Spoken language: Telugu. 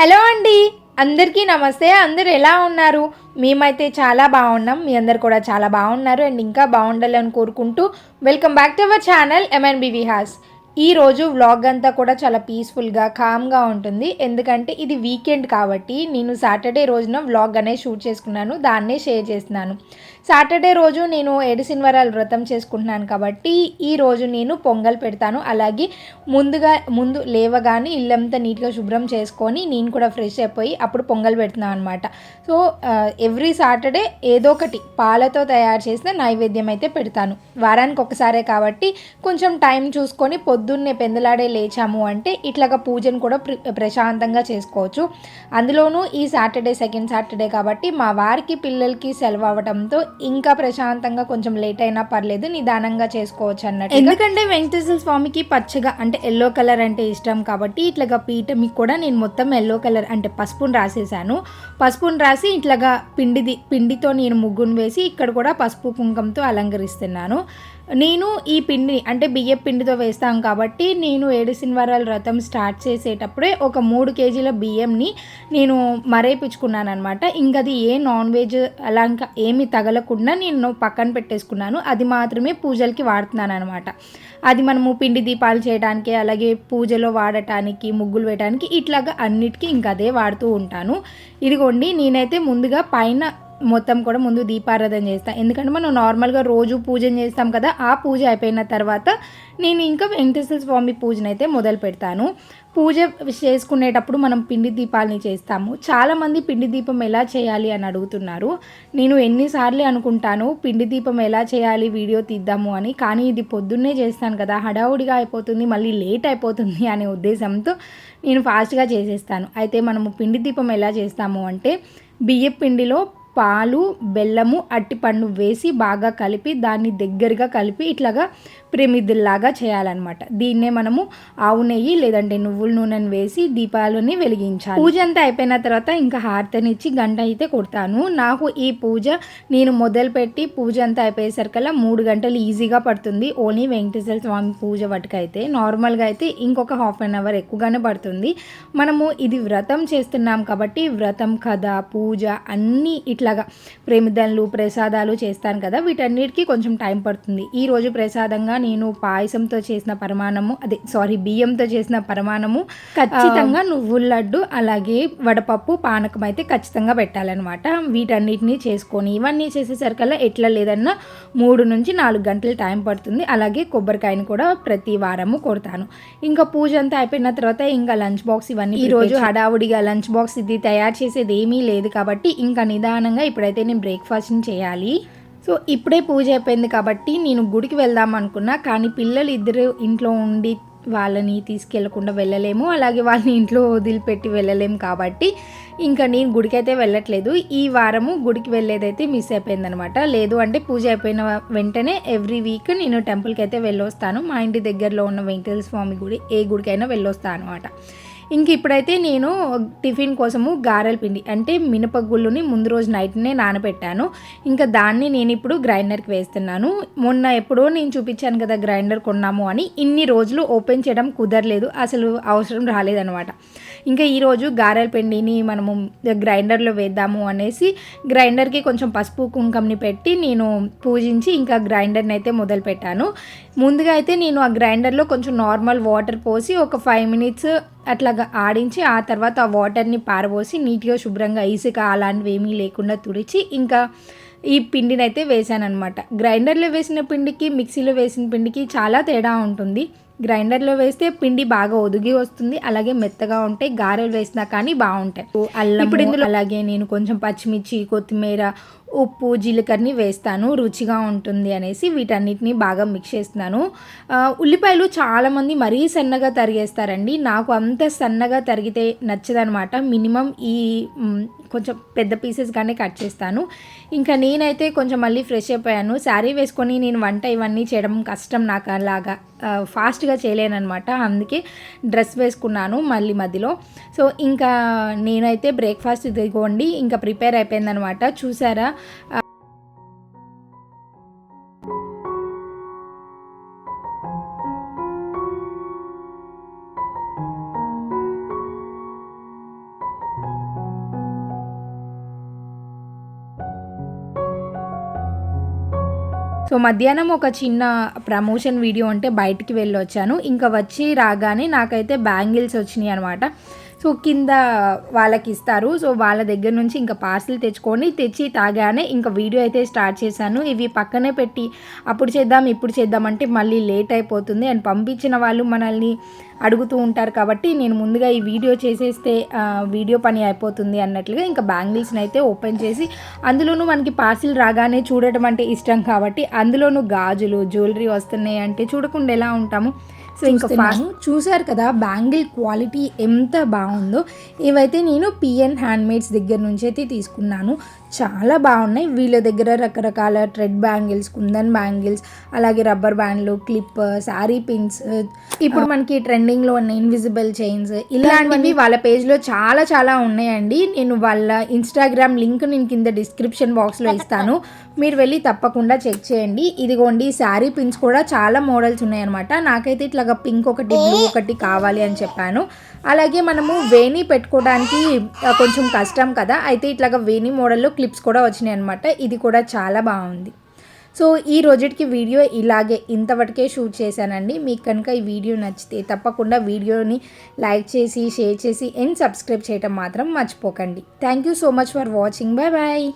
హలో అండి. అందరికీ నమస్తే. అందరు ఎలా ఉన్నారు? మేమైతే చాలా బాగున్నాం. మీ అందరు కూడా చాలా బాగున్నారు అండ్ ఇంకా బాగుండాలని కోరుకుంటూ welcome back to our channel MNB Vihas ఈ రోజు వ్లాగ్ అంతా కూడా చాలా పీస్ఫుల్గా కామ్గా ఉంటుంది. ఎందుకంటే ఇది వీకెండ్ కాబట్టి నేను సాటర్డే రోజున వ్లాగ్ అనేది షూట్ చేసుకున్నాను. దాన్నే షేర్ చేస్తున్నాను. సాటర్డే రోజు నేను ఏడు శనివారాలు వ్రతం చేసుకుంటున్నాను కాబట్టి ఈ రోజు నేను పొంగల్ పెడతాను. అలాగే ముందుగా ముందు లేవగానే ఇల్లంతా నీట్గా శుభ్రం చేసుకొని నేను కూడా ఫ్రెష్ అయిపోయి అప్పుడు పొంగల్ పెడుతున్నాను అనమాట సో ఎవ్రీ సాటర్డే ఏదో ఒకటి పాలతో తయారు చేసిన నైవేద్యం అయితే పెడతాను. వారానికి ఒకసారే కాబట్టి కొంచెం టైం చూసుకొని పొద్దున్నే పెందలాడే లేచాము అంటే ఇట్లాగా పూజను కూడా ప్ర- ప్రశాంతంగా చేసుకోవచ్చు. అందులోనూ ఈ సాటర్డే సెకండ్ సాటర్డే కాబట్టి మా వారికి పిల్లలకి సెలవు అవ్వడంతో ఇంకా ప్రశాంతంగా కొంచెం లేట్ అయినా పర్లేదు నిదానంగా చేసుకోవచ్చు అన్నట్టు. ఎందుకంటే వెంకటేశ్వర స్వామికి పచ్చగా అంటే ఎల్లో కలర్ అంటే ఇష్టం కాబట్టి ఇట్లాగా పీఠమికి కూడా నేను మొత్తం ఎల్లో కలర్ అంటే పసుపును రాసేసాను పసుపును రాసి ఇట్లాగా పిండిది పిండితో నేను ముగ్గును వేసి ఇక్కడ కూడా పసుపు కుంకంతో అలంకరిస్తున్నాను. నేను ఈ పిండి అంటే బియ్య పిండితో వేస్తాం కాబట్టి నేను ఏడు శనివారాల వ్రతం స్టార్ట్ చేసేటప్పుడే ఒక మూడు కేజీల బియ్యంని నేను మరేపించుకున్నాను అనమాట ఇంకా అది ఏ నాన్ వెజ్ అలా ఇంకా ఏమి తగలకుండా నేను పక్కన పెట్టేసుకున్నాను. అది మాత్రమే పూజలకి వాడుతున్నాను అనమాట అది మనము పిండి దీపాలు చేయడానికి అలాగే పూజలో వాడటానికి ముగ్గులు వేయడానికి ఇట్లాగా అన్నిటికీ ఇంకా అదే వాడుతూ ఉంటాను. ఇదిగోండి నేనైతే ముందుగా పైన మొత్తం కూడా ముందు దీపారాధన చేస్తాను ఎందుకంటే మనం నార్మల్గా రోజు పూజన చేస్తాం కదా ఆ పూజ అయిపోయిన తర్వాత నేను ఇంకా వెంకటేశ్వర స్వామి పూజనైతే అయితే మొదలు పెడతాను. పూజ చేసుకునేటప్పుడు మనం పిండి దీపాలని చేస్తాము. చాలామంది పిండి దీపం ఎలా చేయాలి అని అడుగుతున్నారు. నేను ఎన్నిసార్లు అనుకుంటాను పిండి దీపం ఎలా చేయాలి వీడియో తీద్దాము అని. కానీ ఇది పొద్దున్నే చేస్తాను కదా హడావుడిగా అయిపోతుంది మళ్ళీ లేట్ అయిపోతుంది అనే ఉద్దేశంతో నేను ఫాస్ట్గా చేసేస్తాను. అయితే మనము పిండి దీపం ఎలా చేస్తాము అంటే బియ్య పిండిలో పాలు బెల్లము అట్టిపండు వేసి బాగా కలిపి దాన్ని దగ్గరగా కలిపి ఇట్లాగా ప్రమిదిల్లాగా చేయాలన్నమాట. దీన్నే మనము ఆవు నెయ్యి లేదంటే నువ్వుల నూనెను వేసి దీపాలని వెలిగించాలి. పూజ అంతా అయిపోయిన తర్వాత ఇంకా హారతనిచ్చి గంట అయితే కొడతాను. నాకు ఈ పూజ నేను మొదలుపెట్టి పూజ అంతా అయిపోయేసరికల్లా మూడు గంటలు ఈజీగా పడుతుంది. ఓన్లీ వెంకటేశ్వర స్వామి పూజ వటుకైతే. నార్మల్గా అయితే ఇంకొక హాఫ్ అన్ అవర్ ఎక్కువగానే పడుతుంది. మనము ఇది వ్రతం చేస్తున్నాం కాబట్టి వ్రతం కథ పూజ అన్నీ ఇట్లా ఇట్లాగా ప్రేమిదన్లు ప్రసాదాలు చేస్తాను కదా. వీటన్నిటికీ కొంచెం టైం పడుతుంది. ఈ రోజు ప్రసాదంగా నేను పాయసంతో చేసిన పరమాణము అదే సారీ బియ్యంతో చేసిన పరమాణము ఖచ్చితంగా నువ్వుల లడ్డు అలాగే వడపప్పు పానకం అయితే ఖచ్చితంగా పెట్టాలన్నమాట. వీటన్నిటిని చేసుకొని ఇవన్నీ చేసేసరికల్లా ఎట్లా లేదన్నా మూడు నుంచి నాలుగు గంటలు టైం పడుతుంది. అలాగే కొబ్బరికాయని కూడా ప్రతి వారము కొడతాను. ఇంకా పూజ అంతా అయిపోయిన తర్వాత ఇంకా లంచ్ బాక్స్ ఇవన్నీ ఈ రోజు హడావుడిగా లంచ్ బాక్స్ ఇది తయారు చేసేది ఏమీ లేదు కాబట్టి ఇంకా నిదానంగా ఇప్పుడైతే నేను బ్రేక్ఫాస్ట్ని చేయాలి. సో ఇప్పుడే పూజ అయిపోయింది కాబట్టి నేను గుడికి వెళ్దాం అనుకున్నా. కానీ పిల్లలు ఇద్దరు ఇంట్లో ఉండి వాళ్ళని తీసుకెళ్ళకుండా వెళ్ళలేము. అలాగే వాళ్ళని ఇంట్లో వదిలిపెట్టి వెళ్ళలేము కాబట్టి ఇంకా నేను గుడికి అయితే వెళ్ళట్లేదు. ఈ వారము గుడికి వెళ్ళేదైతే మిస్ అయిపోయిందనమాట. లేదు అంటే పూజ అయిపోయిన వెంటనే ఎవ్రీ వీక్ నేను టెంపుల్కి అయితే వెళ్ళొస్తాను. మా ఇంటి దగ్గరలో ఉన్న వెంకటేశ్వర స్వామి గుడి ఏ గుడికైనా వెళ్ళొస్తాను అనమాట ఇంక ఇప్పుడైతే నేను టిఫిన్ కోసము గారెల పిండి అంటే మినపగుళ్ళుని ముందు రోజు నైట్నే నానబెట్టాను. ఇంకా దాన్ని నేను ఇప్పుడు గ్రైండర్కి వేస్తున్నాను. మొన్న ఎప్పుడో నేను చూపించాను కదా గ్రైండర్ కొన్నాము అని ఇన్ని రోజులు ఓపెన్ చేయడం కుదరలేదు అసలు అవసరం రాలేదనమాట ఇంకా ఈరోజు గారెల పిండిని మనము గ్రైండర్లో వేద్దాము అనేసి గ్రైండర్కి కొంచెం పసుపు కుంకంని పెట్టి నేను పూజించి ఇంకా గ్రైండర్ని అయితే మొదలు పెట్టాను. ముందుగా అయితే నేను ఆ గ్రైండర్లో కొంచెం నార్మల్ వాటర్ పోసి ఒక ఫైవ్ మినిట్స్ అట్లాగా ఆడించి ఆ తర్వాత ఆ వాటర్ని పారబోసి నీట్గా శుభ్రంగా ఇసుక అలాంటివి ఏమీ లేకుండా తుడిచి ఇంకా ఈ పిండిని అయితే వేసాను అనమాట గ్రైండర్లో వేసిన పిండికి మిక్సీలో వేసిన పిండికి చాలా తేడా ఉంటుంది. గ్రైండర్లో వేస్తే పిండి బాగా ఒదిగి వస్తుంది అలాగే మెత్తగా ఉంటాయి గారెలు వేసినా కానీ బాగుంటాయి. అల్లం ఇప్పుడు ఇందులో అలాగే నేను కొంచెం పచ్చిమిర్చి కొత్తిమీర ఉప్పు జీలకర్రని వేస్తాను రుచిగా ఉంటుంది అనేసి వీటన్నిటిని బాగా మిక్స్ చేస్తున్నాను. ఉల్లిపాయలు చాలామంది మరీ సన్నగా తరిగేస్తారండి. నాకు అంత సన్నగా తరిగితే నచ్చదనమాట. మినిమం ఈ కొంచెం పెద్ద పీసెస్గానే కట్ చేస్తాను. ఇంకా నేనైతే కొంచెం మళ్ళీ ఫ్రెష్ అయిపోయాను. శారీ వేసుకొని నేను వంట ఇవన్నీ చేయడం కష్టం నాకు అలాగా ఫాస్ట్గా చేయలేనమాట అందుకే డ్రెస్ వేసుకున్నాను మళ్ళీ మధ్యలో. సో ఇంకా నేనైతే బ్రేక్ఫాస్ట్ ఇదిగోండి ఇంకా ప్రిపేర్ అయిపోయిందనమాట చూసారా? సో మధ్యాహ్నం ఒక చిన్న ప్రమోషన్ వీడియో అంటే బయటికి వెళ్ళి వచ్చాను ఇంకా వచ్చి రాగానే నాకైతే బ్యాంగిల్స్ వచ్చినాయి అనమాట సో కింద వాళ్ళకి ఇస్తారు సో వాళ్ళ దగ్గర నుంచి ఇంకా పార్సిల్ తెచ్చుకొని తెచ్చి తాగానే ఇంకా వీడియో అయితే స్టార్ట్ చేశాను. ఇవి పక్కనే పెట్టి అప్పుడు చేద్దాం ఇప్పుడు చేద్దాం అంటే మళ్ళీ లేట్ అయిపోతుంది. అండ్ పంపించిన వాళ్ళు మనల్ని అడుగుతూ ఉంటారు కాబట్టి నేను ముందుగా ఈ వీడియో చేసేస్తే వీడియో పని అయిపోతుంది అన్నట్లుగా ఇంకా బ్యాంగిల్స్ని అయితే ఓపెన్ చేసి అందులోనూ మనకి పార్సిల్ రాగానే చూడటం అంటే ఇష్టం కాబట్టి అందులోనూ గాజులు జ్యువెలరీ వస్తున్నాయి అంటే చూడకుండా ఎలా ఉంటాము? సో ఇంకా ఫాస్ట్ చూసారు కదా బ్యాంగిల్ క్వాలిటీ ఎంత బాగుందో. ఇవైతే నేను పిఎన్ హ్యాండ్మేడ్స్ దగ్గర నుంచి అయితే తీసుకున్నాను. చాలా బాగున్నాయి. వీళ్ళ దగ్గర రకరకాల ట్రెడ్ బ్యాంగిల్స్ కుందన్ బ్యాంగిల్స్ అలాగే రబ్బర్ బ్యాండ్లు క్లిప్ శారీ పిన్స్ ఇప్పుడు మనకి ట్రెండింగ్లో ఉన్న ఇన్విజిబుల్ చైన్స్ ఇలాంటివి వాళ్ళ పేజ్లో చాలా చాలా ఉన్నాయండి. నేను వాళ్ళ ఇన్స్టాగ్రామ్ లింక్ నేను కింద డిస్క్రిప్షన్ బాక్స్లో ఇస్తాను. మీరు వెళ్ళి తప్పకుండా చెక్ చేయండి. ఇదిగోండి శారీ పిన్స్ కూడా చాలా మోడల్స్ ఉన్నాయన్నమాట. నాకైతే ఇట్లాగా పింక్ ఒకటి బ్లూ ఒకటి కావాలి అని చెప్పాను. అలాగే మనము వేణి పెట్టుకోవడానికి కొంచెం కష్టం కదా. అయితే ఇట్లాగా వేణి మోడల్లో క్లిప్స్ కూడా వచ్చినాయి అనమాట ఇది కూడా చాలా బాగుంది. సో ఈ రోజుకి వీడియో ఇలాగే ఇంతవరకే షూట్ చేశానండి. మీకు కనుక ఈ వీడియో నచ్చితే తప్పకుండా వీడియోని లైక్ చేసి షేర్ చేసి అండ్ సబ్స్క్రైబ్ చేయటం మాత్రం మర్చిపోకండి. Thank you so much for watching. Bye bye.